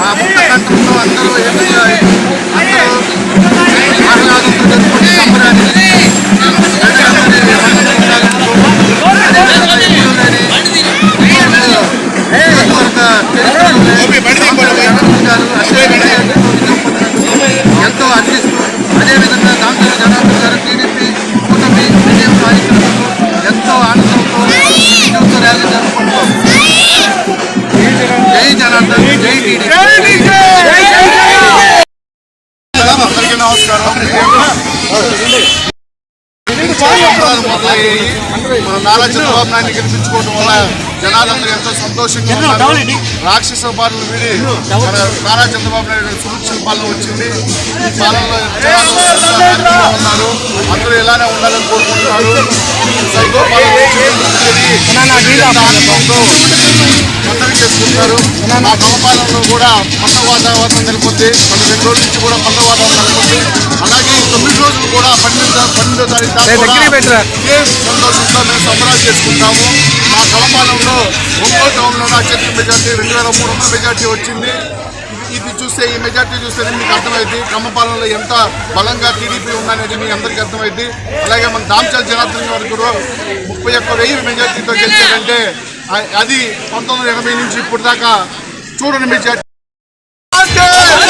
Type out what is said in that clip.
ఆ ముక్క కంఠంతో అందరూ ఏకమయ్యారు అందరూ నమస్కారం. మొదలయ్యాయి మన నారా చంద్రబాబు నాయుడు గెలిపించుకోవడం వల్ల జనాలందరూ ఎంతో సంతోషంగా ఉన్నారు. రాక్షస పాలన వీడి మన నారా చంద్రబాబు నాయుడు సురక్షిత పాలన వచ్చింది. ఈ పాలనలో ఉన్నారు. అందరూ ఇలానే ఉండాలని కోరుకుంటున్నారు. సైకో పాలన పండుగ చేసుకుంటున్నారు. మా గమపాలనలో కూడా పండుగ వాతావరణం నెలకొంది. మన రెండు రోజుల నుంచి కూడా పండుగ వాతావరణం నెలకొంది. అలాగే తొమ్మిది రోజులు కూడా పన్నెండు పన్నెండో తారీఖు దాకా కూడా ఇదే సంతోషంతో మేము సంబరాలు చేసుకుంటాము. మా గమపాలనలో ఒంగోలు టౌన్లో అత్యధిక మెజార్టీ రెండు వేల మూడు వందల మెజార్టీ వచ్చింది. ఇది- చూస్తే ఈ మెజార్టీ చూస్తే మీకు అర్థమైంది క్రమపాలనలో ఎంత బలంగా టీడీపీ ఉందనేది మీ అందరికీ అర్థమైంది అలాగే మన దామచల్ జనార్దన్ గారు కూడా ముప్పై ఒక్క వెయ్యి మెజార్టీతో గెలిచారంటే అది పంతొమ్మిది వందల ఎనభై నుంచి ఇప్పుడు దాకా చూడని మెజార్టీ. Let's!